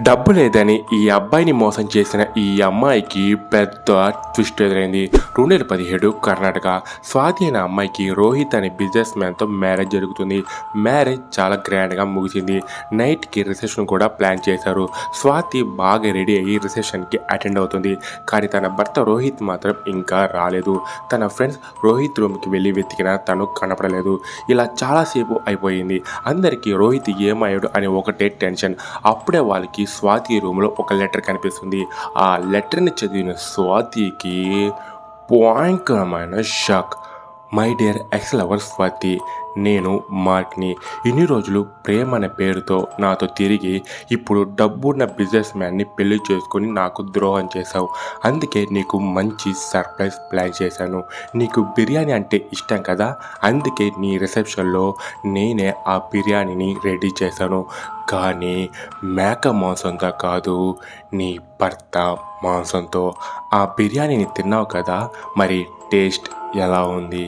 డబ్బు లేదని ఈ అబ్బాయిని మోసం చేసిన ఈ అమ్మాయికి పెద్ద ట్విస్ట్ ఎదురైంది. రెండు వేల పదిహేడు కర్ణాటక. స్వాతి అనే అమ్మాయికి రోహిత్ అనే బిజినెస్ మ్యాన్తో మ్యారేజ్ జరుగుతుంది. మ్యారేజ్ చాలా గ్రాండ్గా ముగిసింది. నైట్కి రిసెప్షన్ కూడా ప్లాన్ చేశారు. స్వాతి బాగా రెడీ అయ్యి రిసెప్షన్కి అటెండ్ అవుతుంది. కానీ తన భర్త రోహిత్ మాత్రం ఇంకా రాలేదు. తన ఫ్రెండ్స్ రోహిత్ రూమ్కి వెళ్ళి వెతికినా తను కనపడలేదు. ఇలా చాలాసేపు అయిపోయింది. అందరికీ రోహిత్ ఏమయ్యాడు అని ఒకటే టెన్షన్ అప్పుడే వాళ్ళకి స్వాతి రూమ్లో ఒక లెటర్ కనిపిస్తుంది. ఆ లెటర్ని చదివిన స్వాతికి భయంకరమైన shock. My dear ex lover Swathi నేను మార్క్ని ఇన్ని రోజులు ప్రేమ అనే పేరుతో నాతో తిరిగి ఇప్పుడు డబ్బున్న బిజినెస్ మ్యాన్ని పెళ్ళి చేసుకుని నాకు ద్రోహం చేశావు. అందుకే నీకు మంచి సర్ప్రైజ్ ప్లాన్ చేశాను. నీకు బిర్యానీ అంటే ఇష్టం కదా? అందుకే నీ రిసెప్షన్లో నేనే ఆ బిర్యానీని రెడీ చేశాను. కానీ మేక మాంసంతో కాదు నీ భర్త మాంసంతో. ఆ బిర్యానీని తిన్నావు కదా? మరి టేస్ట్ ఎలా ఉంది?